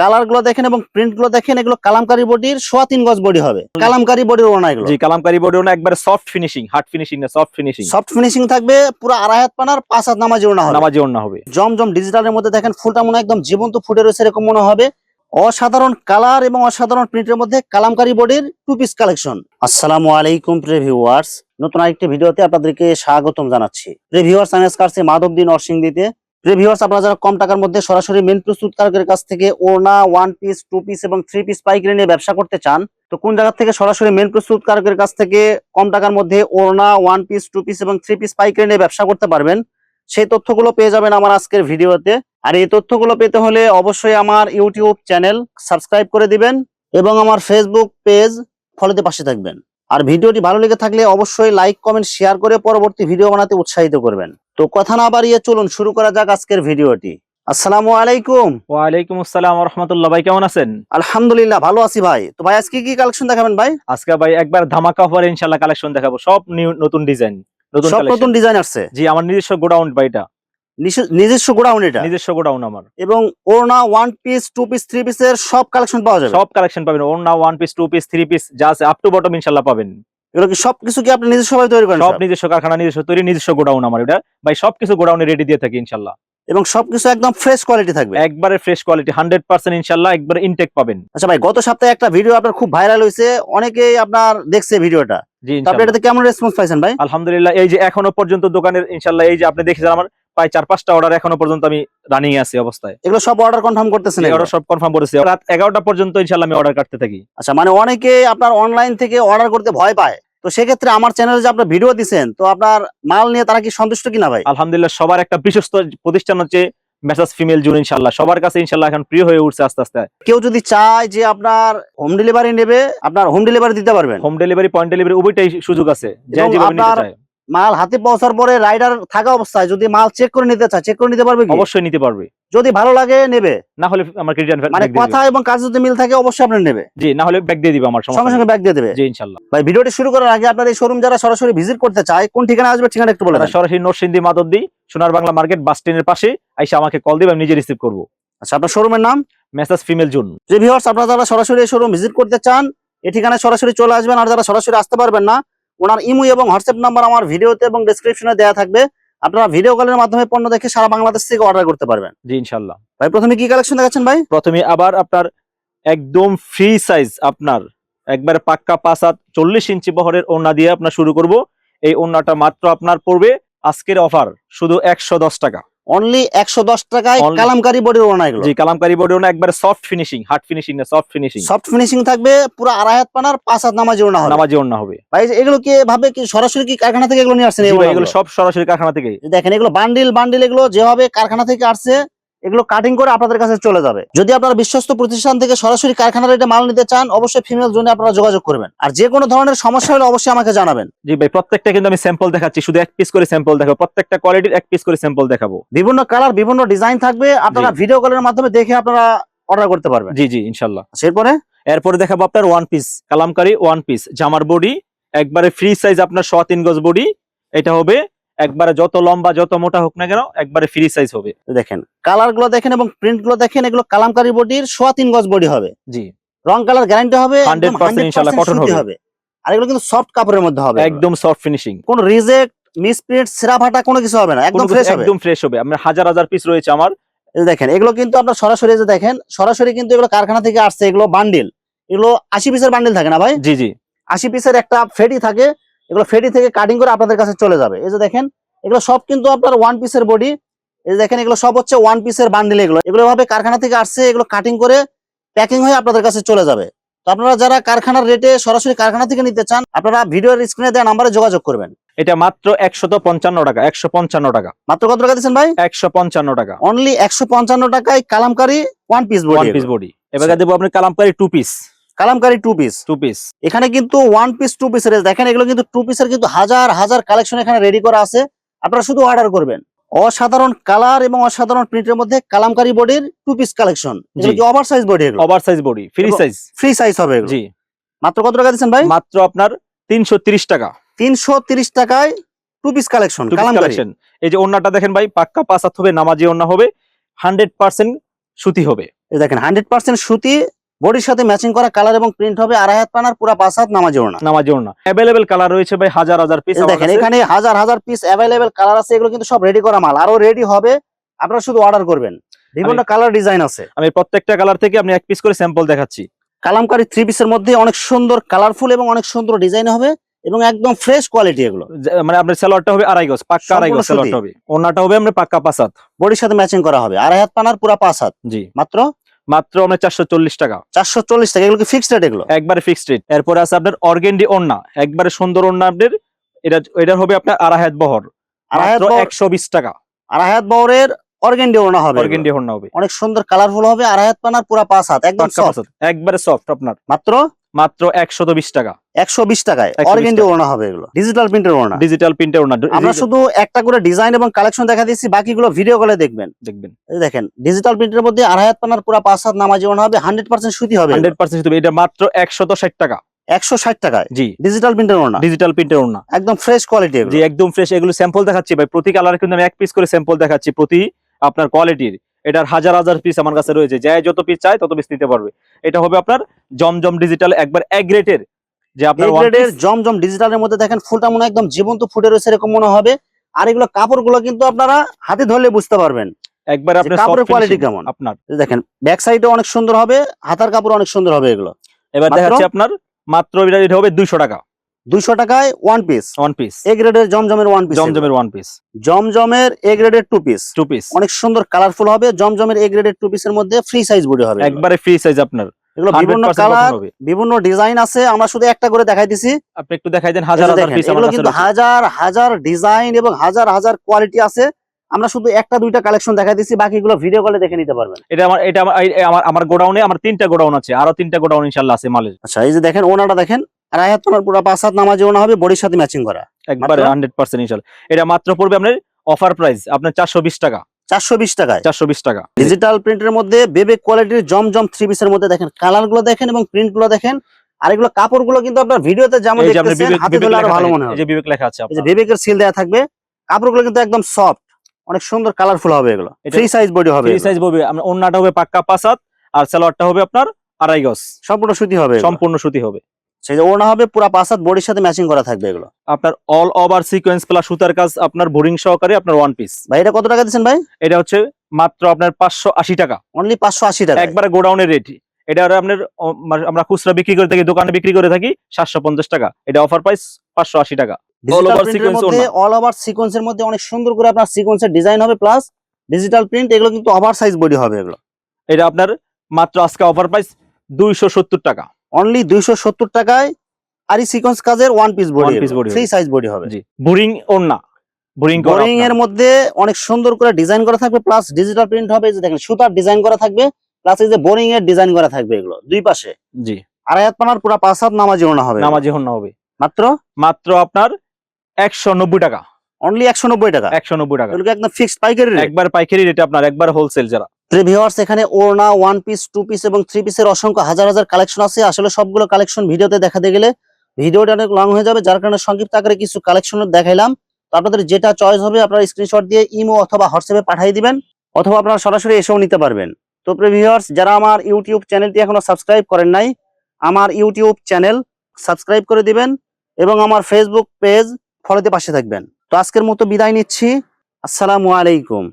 কালারগুলো দেখেন এবং প্রিন্টগুলো দেখেন এগুলো কালামকারী বডির সোয়া তিন গজ বডি হবে। কালামকারী বডির ওনা এগুলো। জি কালামকারী বডি ওনা একবার সফট ফিনিশিং হার্ড ফিনিশিং না সফট ফিনিশিং সফট ফিনিশিং থাকবে পুরো আড়াই হাত পানার পাঁচ হাত নামাজি ওনা হবে। নামাজি ওনা হবে। জমজম ডিজিটালের মধ্যে দেখেন ফুলটা মনে একদম জীবন্ত ফুটে রয়েছে এরকম মনে হবে। অসাধারণ কালার এবং অসাধারণ প্রিন্টের মধ্যে কালামকারী বডির টু পিস কালেকশন আসসালামু আলাইকুম প্রিয় ভিউয়ার্স নতুন আরেকটি ভিডিওতে আপনাদেরকে স্বাগতম জানাচ্ছি। প্রিয় ভিউয়ার্স আমি আজকে আসছি মাধবদী নরসিংদীতে। প্রিয় ভিউয়ার্স আপনারা যারা কম টাকার মধ্যে সরাসরি মেন প্রস্তুতকারকের কাছ থেকে ওনা ওয়ান পিস টু পিস এবং থ্রি পিস পাইকারি নিয়ে ব্যবসা করতে চান, তো কোন জায়গা থেকে সরাসরি মেন প্রস্তুতকারকের কাছ থেকে কম টাকার মধ্যে ওনা ওয়ান পিস টু পিস এবং থ্রি পিস পাইকারি নিয়ে ব্যবসা করতে পারবেন, সেই তথ্যগুলো পেয়ে যাবেন আমার আজকের ভিডিওতে। আর এই তথ্যগুলো পেতে হলে অবশ্যই আমার ইউটিউব চ্যানেল সাবস্ক্রাইব করে দিবেন এবং আমার ফেসবুক পেজ ফলোতে পাশে থাকবেন। আর ভিডিওটি ভালো লেগে থাকলে অবশ্যই লাইক কমেন্ট শেয়ার করে পরবর্তী ভিডিও বানাতে উৎসাহিত করবেন। তো কথা না বাড়িয়ে চলুন শুরু করা যাক আজকের ভিডিওটি। আসসালামু আলাইকুম। ওয়ালাইকুম আসসালাম রহমতুল্লাহ ভাই কেমন আছেন? আলহামদুলিল্লাহ ভালো আছি ভাই। তো ভাই আজকে কি কালেকশন দেখাবেন ভাই? আজকে ভাই একবার ধামাকা অফারে ইনশাল্লাহ কালেকশন দেখাবো। সব নিউ নতুন ডিজাইন নতুন সব নতুন ডিজাইন আসছে। জি আমার নিজস্ব গোডাউন ভাই এটা। নিজস্ব গোডাউন এটা? নিজস্ব গোডাউন আমার। এবং ওড়না one piece two piece three পিসের সব কালেকশন পাওয়া যাবে? সব কালেকশন পাবেন। One piece two piece three piece যা আছে আপ টু বটম ইনশাল্লাহ পাবেন। এগুলো কি সবকিছু কি আপনি নিজস্ব ভাবে তৈরি করেন সব সব? নিজস্ব কারখানা নিজস্ব তৈরি নিজস্ব গোডাউন আমার এটা। ভাই সবকিছু গোডাউনে রেডি দিয়ে থাকি ইনশাল্লাহ। এবং সবকিছু একদম ফ্রেশ কোয়ালিটি থাকবে? একবারে ফ্রেশ কোয়ালিটি হান্ড্রেড পার্সেন্ট ইনশাল্লাহ একবারে ইনটেক পাবেন। আচ্ছা ভাই গত সপ্তাহে একটা ভিডিও আপনার খুব ভাইরাল হয়েছে অনেকেই আপনার দেখছে ভিডিওটা জি আপনি এটাতে কেমন রেসপন্স পাইছেন ভাই? আলহামদুলিল্লাহ এই যে এখনও পর্যন্ত দোকানের ইনশাল্লাহ এই যে আপনি দেখেছেন আমার প্রায় চার পাঁচটা অর্ডার এখনও পর্যন্ত আমি রানিং আছি অবস্থায়। এগুলো সব অর্ডার কনফার্ম করতেছেন? অর্ডার সব কনফার্ম করেছি। রাত এগারোটা পর্যন্ত ইনশাল্লাহ আমি অর্ডার কাটতে থাকি। আচ্ছা মানে অনেকে আপনার অনলাইন থেকে অর্ডার করতে ভয় পায়। তো সেক্ষেত্রে আমার চ্যানেলে যে আপনার ভিডিও দিছেন তো আপনার মাল নিয়ে তারা কি সন্তুষ্ট কিনা ভাই? আলহামদুলিল্লাহ সবার একটা বিশ্বস্ত প্রতিষ্ঠান হচ্ছে মেসাজ ফিমেল জুন ইনশাল্লাহ সবার কাছে ইনশাল্লাহ এখন প্রিয় হয়ে উঠছে আস্তে আস্তে। কেউ যদি চায় যে আপনার হোম ডেলিভারি নেবে আপনার হোম ডেলিভারি দিতে পারবেন। হোম ডেলিভারি পয়েন্ট ডেলিভারি উভয়টাই সুযোগ আছে। আপনার মাল হাতে পৌঁছার পরে রাইডার থাকা অবস্থায় যদি মাল চেক করে নিতে চায় চেক করে নিতে পারবে অবশ্যই নিতে পারবে। যদি ভালো লাগে নেবে। না হলে আমার রিটার্ন মানে কথা এবং কাজ যদি মিল থাকে অবশ্যই আপনি নেবে। জি না হলে ব্যাগ দিয়ে দিবে আমার সঙ্গে সমস্যা সঙ্গে ব্যাগ দিয়ে দেবে। জি ইনশাল্লাহ। ভাই ভিডিওটি শুরু করার আগে আপনার এই শোরুম যারা সরাসরি ভিজিট করতে চায় কোন ঠিকানা আসবে ঠিকানা একটু বলে সরাসরি নরসিংদী মাদদ্দি সোনার বাংলা মার্কেট বাস স্ট্যান্ডের পাশে আইসা আমাকে কল দিবে আমি নিজে রিসিভ করব। আচ্ছা আপনার শোরুমের নাম? মেসাজ ফিমেল জুন। যে ভিউয়ার্স আপনারা যারা সরাসরি এই শোরুম ভিজিট করতে চান এই ঠিকানায় সরাসরি চলে আসবেন আর যারা সরাসরি আসতে পারবেন না ওনার ইমো এবং হোয়াটসঅ্যাপ নাম্বার আমার ভিডিওতে এবং ডেসক্রিপশনে দেওয়া থাকবে। আপনারা ভিডিও কলের মাধ্যমে পণ্য দেখে সারা বাংলাদেশ থেকে অর্ডার করতে পারবেন। জি ইনশাল্লাহ ভাই প্রথমে কি কালেকশন দেখাচ্ছেন ভাই? প্রথমে আবার আপনার একদম ফ্রি সাইজ আপনার একবার পাক্কা পাঁচ হাত চল্লিশ ইঞ্চি বহরের ওড়না দিয়ে আপনার শুরু করব। এই ওড়নাটা মাত্র আপনার পড়বে আজকের অফার শুধু একশো দশ টাকা। অনলি একশো দশ টাকায় কালামকারী বডি ওনা এগুলো। জি কালামকারী বডি ওনা একবার সফট ফিনিশিং হার্ড ফিনিশিং না সফট ফিনিশিং সফট ফিনিশিং থাকবে পুরো আড়াই হাত পানার পাঁচ হাত নামাজি ওনা হবে। নামাজি ওড়না হবে। ভাই এগুলো কি ভাবে কি সরাসরি কি কারখানা থেকে এগুলো নিয়ে আসছেন? এগুলো সব সরাসরি কারখানা থেকে দেখেন এগুলো বান্ডিল বান্ডিল এগুলো যেভাবে কারখানা থেকে আসছে এগুলো কাটিং করে আপনাদের কাছে চলে যাবে। যদি আপনারা বিশ্বস্ত প্রতিষ্ঠান থেকে সরাসরি কারখানার এটা মাল নিতে চান অবশ্যই ফিমেল জোনে আপনারা যোগাযোগ করবেন। আর যে কোনো ধরনের সমস্যা হলে অবশ্যই আমাকে জানাবেন। জি ভাই প্রত্যেকটা কিন্তু আমি স্যাম্পল দেখাচ্ছি শুধু এক পিস করে স্যাম্পল দেখাবো প্রত্যেকটা কোয়ালিটির এক পিস করে স্যাম্পল দেখাবো। বিভিন্ন কালার বিভিন্ন ডিজাইন থাকবে আপনারা ভিডিও কলের মাধ্যমে দেখে আপনারা অর্ডার করতে পারবেন। জি জি ইনশাল্লাহ এরপরে? এরপরে দেখাবো আপনার one piece kalamkari one piece জামার বডি একবারে ফ্রি সাইজ আপনার শ তিন গজ বডি এটা হবে একবারে যত লম্বা যত মোটা হোক না কেন একবারে ফ্রি সাইজ হবে। দেখেন কালারগুলো দেখেন এবং প্রিন্টগুলো দেখেন এগুলো কালামকারী বডির সোয়া তিন গজ বডি হবে। জি। রং কালার গ্যারান্টি হবে 100% একদম 100% ইনশাআল্লাহ cotton সুতি হবে। আর এগুলো কিন্তু সফট কাপড়ের মধ্যে হবে একদম সফট ফিনিশিং কোন রিজেক্ট মিসপ্রিন্ট সেরা ফাটা কোনো কিছু হবে না একদম ফ্রেশ হবে। একদম ফ্রেশ হবে। আমার হাজার হাজার পিস রয়েছে আমার। দেখেন এগুলো কিন্তু আপনার সরাসরি যে দেখেন সরাসরি কিন্তু এগুলো কারখানা থেকে আসছে এগুলো বান্ডিল এগুলো আশি পিসের বান্ডিল থাকে না ভাই? জি জি। আশি পিসের একটা ফেডি থাকে এগুলো ফেডি থেকে কাটিং করে আপনাদের কাছে চলে যাবে। এই যে দেখেন এগুলো সব কিন্তু আপনার ওয়ান পিসের বডি এই যে দেখেন এগুলো সব হচ্ছে ওয়ান পিসের বান্ডিল এগুলো। এগুলো ভাবে কারখানা থেকে আসছে এগুলো কাটিং করে প্যাকিং হয়ে আপনাদের কাছে চলে যাবে। তো আপনারা যারা কারখানার রেটে সরাসরি কারখানা থেকে নিতে চান আপনারা ভিডিওর স্ক্রিনে দেওয়া নাম্বারে যোগাযোগ করবেন। এটা মাত্র একশত পঞ্চান্ন টাকা একশো পঞ্চান্ন টাকা। মাত্র কত টাকা দিচ্ছেন ভাই? একশো পঞ্চান্ন টাকা। অনলি একশো পঞ্চান্ন টাকায় kalamkari one piece one body piece body এবার দেবো আপনি kalamkari two piece kalamkari two piece two piece এখানে কিন্তু ওয়ান পিস টু পিসের দেখেন এগুলো কিন্তু টু পিসের কিন্তু হাজার হাজার কালেকশন এখানে রেডি করা আছে। আপনারা শুধু অর্ডার করবেন। অসাধারণ কালার এবং অসাধারণ প্রিন্টের মধ্যে কালামকারী বডির two piece collection over size body over size body free size free size হবে জি। মাত্র কত টাকা দিচ্ছেন ভাই? মাত্র আপনার তিনশো তিরিশ টাকা। তিনশো তিরিশ টাকায় টু পিস কালেকশন কালেকশন এই যে ওন্নাটা দেখেন ভাই পাক্কা পাঁচাত হবে নামাজি ওন্না হবে হান্ড্রেড পার্সেন্ট সুতি হবে। দেখেন হান্ড্রেড পার্সেন্ট সুতি বডির সাথে ম্যাচিং করা কালার এবং প্রিন্ট হবে আড়াই হাত পানার পুরা পাঁচ হাত নামাজি ওড়না। নামাজি ওড়না। অ্যাভেলেবেল কালার রয়েছে ভাই হাজার হাজার পিস দেখেন এখানে হাজার হাজার পিস অ্যাভেলেবেল কালার আছে এগুলো কিন্তু সব রেডি করা মাল। আরও রেডি হবে আপনারা শুধু অর্ডার করবেন। বিভিন্ন কালার ডিজাইন আছে। আমি প্রত্যেকটা কালার থেকে আপনি এক পিস করে স্যাম্পল দেখাচ্ছি। কালামকারী থ্রি পিসের মধ্যে অনেক সুন্দর কালারফুল এবং অনেক সুন্দর ডিজাইন হবে এবং একদম ফ্রেশ কোয়ালিটি এগুলো। মানে আপনার সালোয়ারটা হবে আড়াই গজ পাক্কা আড়াই গজ সালোয়ারটা হবে। ওড়নাটা হবে আমরা পাক্কা পাসাত বডির সাথে ম্যাচিং করা হবে। আড়াই হাত পানার পুরা পাঁচ হাত জি। মাত্র মাত্র আপনার চারশো চল্লিশ টাকা। চারশো চল্লিশ টাকা এগুলো ফিক্সড রেট এগুলো? একবারে ফিক্সড রেট এরপরে আছে আপনার অর্গেন্ডি ওড়না। একবারে সুন্দর ওড়না আপনার এটা এটা হবে আপনার আড়াহাত বহর। একশো বিশ টাকা। আড়াহাত বহরের অর্গেন্ডি ওড়না হবে অর্গেন্ডি ওড়না হবে। অনেক সুন্দর কালারফুল হবে আর হাত পানার পুরা পাঁচ হাত একদম একবারে সফট আপনার। মাত্র মাত্র একশত বিশ টাকা। একশো বিশ টাকায়। 120 অর্গেন্ডি ওড়না হবে এগুলো। ডিজিটাল প্রিন্টের ওড়না। ডিজিটাল প্রিন্টের ওড়না। আমরা শুধু একটা করে ডিজাইন এবং কালেকশন দেখা দিচ্ছি বাকিগুলো ভিডিও কলে দেখবেন। দেখবেন। দেখেন ডিজিটাল প্রিন্টের মধ্যে আড়াই হাত পানার পুরা পাঁচ হাত নামাজি ওড়না হবে হান্ড্রেড পার্সেন্ট সুতি হবে হান্ড্রেড পার্সেন্ট এটা মাত্র একশত ষাট টাকা। একশো ষাট টাকায়। জি। ডিজিটাল প্রিন্টের ওড়না। ডিজিটাল প্রিন্টের ওড়না। একদম ফ্রেশ কোয়ালিটি জি একদম ফ্রেশ এগুলো স্যাম্পল দেখাচ্ছি ভাই। প্রতি কালার কিন্তু আমি এক পিস করে স্যাম্পল দেখাচ্ছি প্রতি আপনার কোয়ালিটির এটার হাজার হাজার পিস আমার কাছে রয়েছে। যে যত পিস চাই তত পিস নিতে পারবে। এটা হবে আপনার জমজম ডিজিটাল একবার এক রেটের যে আপনার জমজম ডিজিটালের মধ্যে দেখেন ফুলটা মনে একদম জীবন্ত ফুটে রয়েছে এরকম মনে হবে। আর এগুলো কাপড়গুলো কিন্তু আপনারা হাতে ধরলে বুঝতে পারবেন। একবার আপনার কাপড়ের finishing কেমন? আপনার। দেখেন ব্যাক সাইডে অনেক সুন্দর হবে হাতার কাপড় অনেক সুন্দর হবে এগুলো। এবার? দেখাচ্ছি আপনার মাত্র এটা হবে দুইশো টাকা। দুইশো টাকায় one piece one piece A গ্রেডের জমজমের ওয়ান পিস জমজমের ওয়ান পিস জমজমের এ গ্রেডের টু পিস টু পিস অনেক সুন্দর কালারফুল হবে। জমজমের এ গ্রেডের টু পিসের মধ্যে ফ্রি সাইজ বডি হবে একবারে ফ্রি সাইজ আপনার। এগুলো বিভিন্ন কালার বিভিন্ন ডিজাইন আছে। আমরা শুধু একটা করে দেখাই দিছি। আপনি একটু দেখাই দেন হাজার হাজার পিস এগুলো কিন্তু হাজার হাজার ডিজাইন এবং হাজার হাজার কোয়ালিটি আছে। আমরা শুধু একটা দুইটা কালেকশন দেখাই দিছি। বাকিগুলো ভিডিও কলে দেখে নিতে পারবেন। এটা আমার এটা আমার আমার গোডাউনে আমার তিনটা গোডাউন আছে। আরও তিনটা গোডাউন ইনশাল্লাহ আছে মালের। আচ্ছা এই যে দেখেন ওনাটা দেখেন। হাত তোমার পুরো পাঁচ হাত নামাজি ওনা হবে বডির সাথে ম্যাচিং করা। একবারে মাত্র? হান্ড্রেড পার্সেন্ট এটা মাত্র পড়বে আপনার অফার প্রাইস আপনার চারশো বিশ টাকা। চারশো বিশ টাকায়? চারশো বিশ টাকা। ডিজিটাল প্রিন্টের মধ্যে বেবে কোয়ালিটির জমজম থ্রি পিসের মধ্যে দেখেন কালারগুলো দেখেন এবং প্রিন্টগুলো দেখেন আর এগুলো কাপড়গুলো কিন্তু আপনার ভিডিওতে যেমন এই দেখতেছেন হাতে ধরলে আরও ভালো। মনে এই হবে। যে বিবেক লেখা আছে এই যে আপনার। বিবেকের সিল দেওয়া থাকবে কাপড়গুলো কিন্তু একদম সফট অনেক সুন্দর কালারফুল হবে এগুলো। ফ্রি সাইজ বডি হবে ফ্রি সাইজ হবে আপনার ওন্নাটা হবে পাক্কা পাসাত আর সালোয়ারটা হবে আপনার আড়াই গজ। সম্পূর্ণ সুতি হবে সম্পূর্ণ সুতি হবে। সেই যে ওনা হবে পুরো পাঁচ হাত বডির সাথে ম্যাচিং করা থাকবে এগুলো। আপনার অল ওভার সিকোয়েন্স প্লাস সুতার কাজ আপনার বোরিং সহকারে আপনার ওয়ান পিস ভাই এটা কত টাকা দিচ্ছেন ভাই? এটা হচ্ছে মাত্র আপনার পাঁচশো আশি টাকা। অনলি পাঁচশো আশি টাকা একবারে গোডাউনের রেট এটা আপনার মানে আমরা খুচরা বিক্রি করে থাকি দোকানে বিক্রি করে থাকি সাতশো পঞ্চাশ টাকা। এটা অফার প্রাইস পাঁচশো আশি টাকা। অল ওভার সিকোয়েন্সের মধ্যে অনেক সুন্দর করে আপনার সিকোয়েন্সের ডিজাইন হবে প্লাস ডিজিটাল প্রিন্ট এগুলো কিন্তু ওভার সাইজ বডি হবে এগুলো। এটা আপনার মাত্র আজকে অফার প্রাইস দুইশো সত্তর টাকা। অনলি দুইশো সত্তর টাকায় আর সিকোয়েন্স কাজের ওয়ান পিস বডি হবে। সাইজ বডি হবে। জি। বোরিং ওড়না বোরিং বোরিং এর মধ্যে অনেক সুন্দর করে ডিজাইন করা থাকবে প্লাস ডিজিটাল প্রিন্ট হবে যে দেখেন সুতার ডিজাইন করা থাকবে প্লাস এই যে বোরিং এর ডিজাইন করা থাকবে এগুলো দুই পাশে। জি। আড়াই হাত পানার পুরো পাঁচ হাত নামাজি ওনা হবে। নামাজি হন্না হবে। মাত্র? মাত্র আপনার একশো নব্বই টাকা। অনলি একশো নব্বই টাকা। একশো নব্বই টাকা। একদম ফিক্সড পাইকারি একবার পাইকারি রেটে আপনার একবার হোলসেল যারা। ভিউয়ার্স এখানে ওড়না ওয়ান পিস টু পিস এবং থ্রি পিসের অসংখ্য হাজার হাজার কালেকশন আছে। আসলে সবগুলো কালেকশন ভিডিওতে দেখাতে গেলে ভিডিওটা অনেক লং হয়ে যাবে, যার কারণে সংক্ষিপ্ত আকারে কিছু কালেকশন দেখাইলাম। তো আপনাদের যেটা চয়েস হবে, আপনারা স্ক্রিনশট দিয়ে ইমো অথবা হোয়াটসঅ্যাপে পাঠিয়ে দিবেন, অথবা আপনারা সরাসরি এসেও নিতে পারবেন। তো ভিউয়ার্স যারা আমার ইউটিউব চ্যানেলটি এখনও সাবস্ক্রাইব করেন নাই, আমার ইউটিউব চ্যানেল সাবস্ক্রাইব করে দিবেন এবং আমার ফেসবুক পেজ ফলোতে পাশে থাকবেন। তো আজকের মতো বিদায় নিচ্ছি। আসসালামু আলাইকুম।